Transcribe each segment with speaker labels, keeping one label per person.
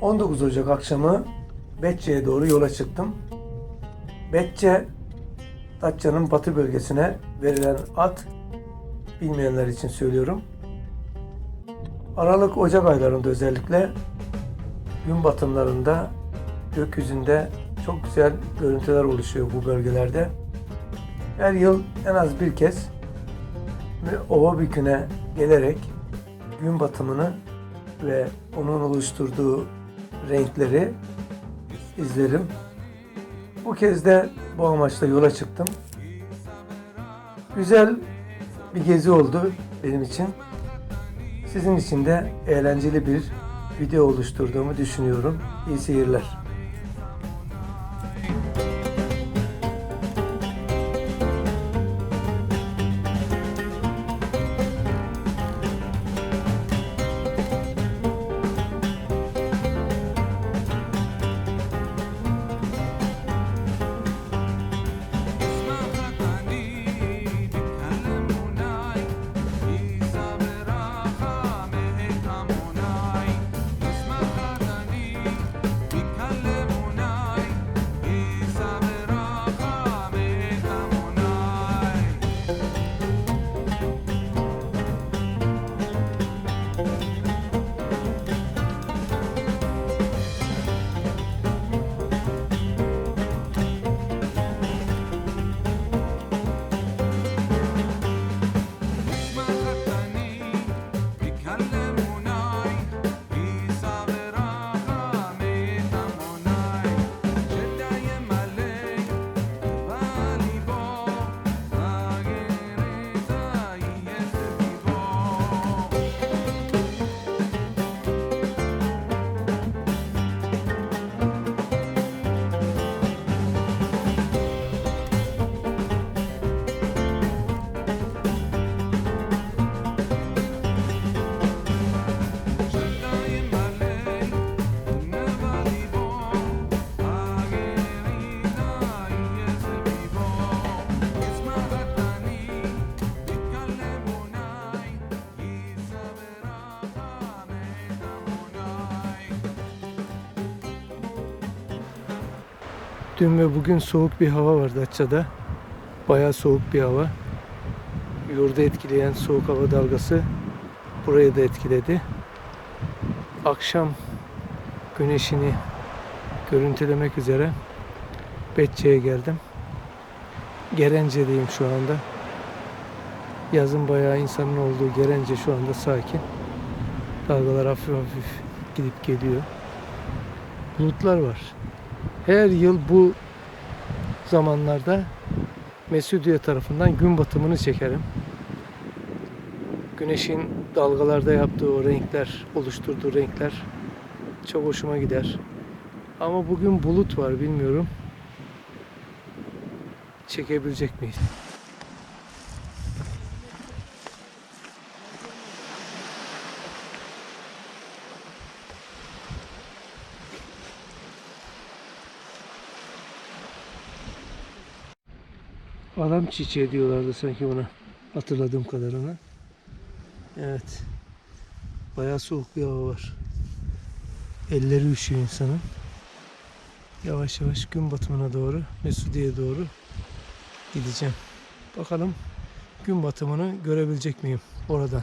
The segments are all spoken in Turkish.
Speaker 1: 19 Ocak akşamı Betçe'ye doğru yola çıktım. Betçe, Datça'nın batı bölgesine verilen ad, bilmeyenler için söylüyorum. Aralık-Ocak aylarında özellikle gün batımlarında gökyüzünde çok güzel görüntüler oluşuyor bu bölgelerde. Her yıl en az bir kez Ova Bükü'ne gelerek gün batımını ve onun oluşturduğu renkleri izlerim. Bu kez de bu amaçla yola çıktım. Güzel bir gezi oldu benim için. Sizin için de eğlenceli bir video oluşturduğumu düşünüyorum. İyi seyirler. Dün ve bugün soğuk bir hava var Datça'da. Bayağı soğuk bir hava. Yurda etkileyen soğuk hava dalgası burayı da etkiledi. Akşam güneşini görüntülemek üzere Betçe'ye geldim. Gerence'deyim şu anda. Yazın bayağı insanın olduğu Gerence şu anda sakin. Dalgalar hafif hafif gidip geliyor. Bulutlar var. Her yıl bu zamanlarda Mesudiye tarafından gün batımını çekerim. Güneşin dalgalarda yaptığı o renkler, oluşturduğu renkler çok hoşuma gider. Ama bugün bulut var bilmiyorum. Çekebilecek miyiz? Adam çiçeği diyorlardı sanki ona. Hatırladığım kadarıyla. Evet. Bayağı soğuk bir hava var. Elleri üşüyor insanın. Yavaş yavaş gün batımına doğru, Mesudiye'ye doğru gideceğim. Bakalım gün batımını görebilecek miyim oradan?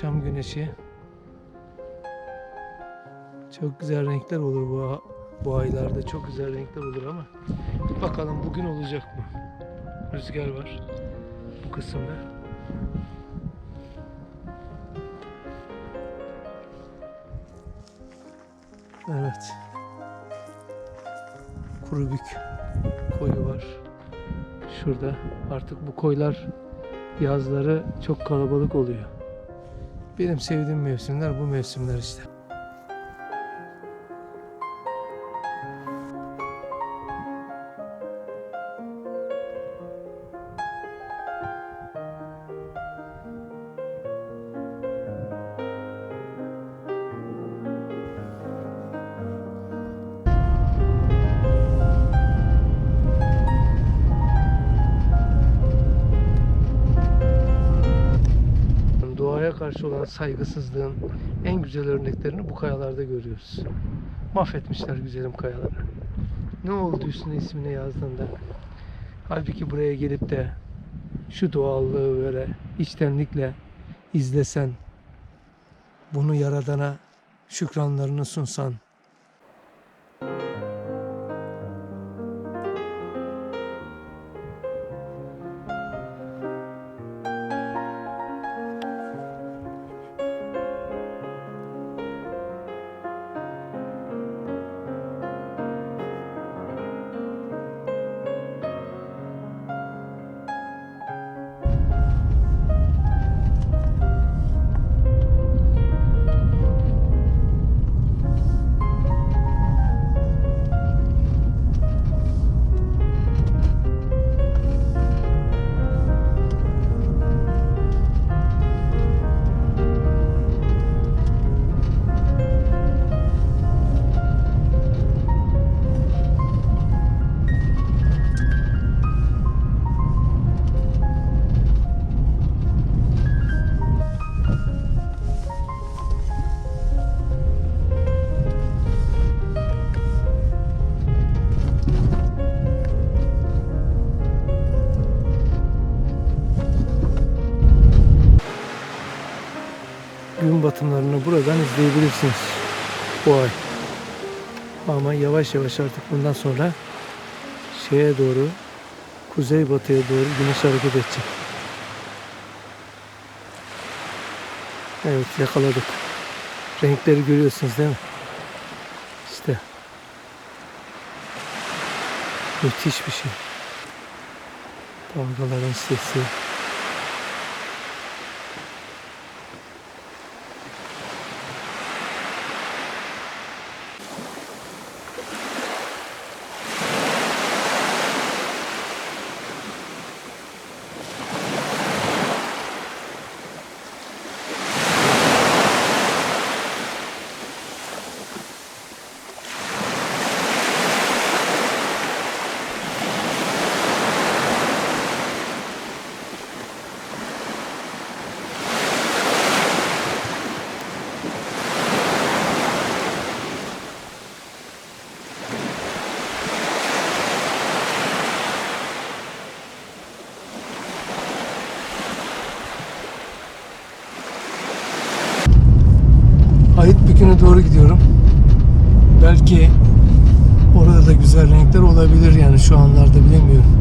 Speaker 1: Akşam güneşi çok güzel renkler olur bu bu aylarda çok güzel renkler olur ama bakalım bugün olacak mı? Rüzgar var bu kısımda. Evet. Kurubük koyu var. Şurada. Artık bu koylar yazları çok kalabalık oluyor. Benim sevdiğim mevsimler bu mevsimler işte. Karşı olan saygısızlığın en güzel örneklerini bu kayalarda görüyoruz. Mahvetmişler güzelim kayaları. Ne oldu üstüne ismini yazdığında? Halbuki buraya gelip de şu doğallığı böyle içtenlikle izlesen, bunu yaradana şükranlarını sunsan, gün batımlarını buradan izleyebilirsiniz bu ay. Ama yavaş yavaş artık bundan sonra şeye doğru kuzey batıya doğru güneş hareket edecek. Evet yakaladık. Renkleri görüyorsunuz değil mi? İşte. Müthiş bir şey. Dalgaların sesi. Bükü'ne doğru gidiyorum. Belki orada da güzel renkler olabilir yani şu anlarda bilemiyorum.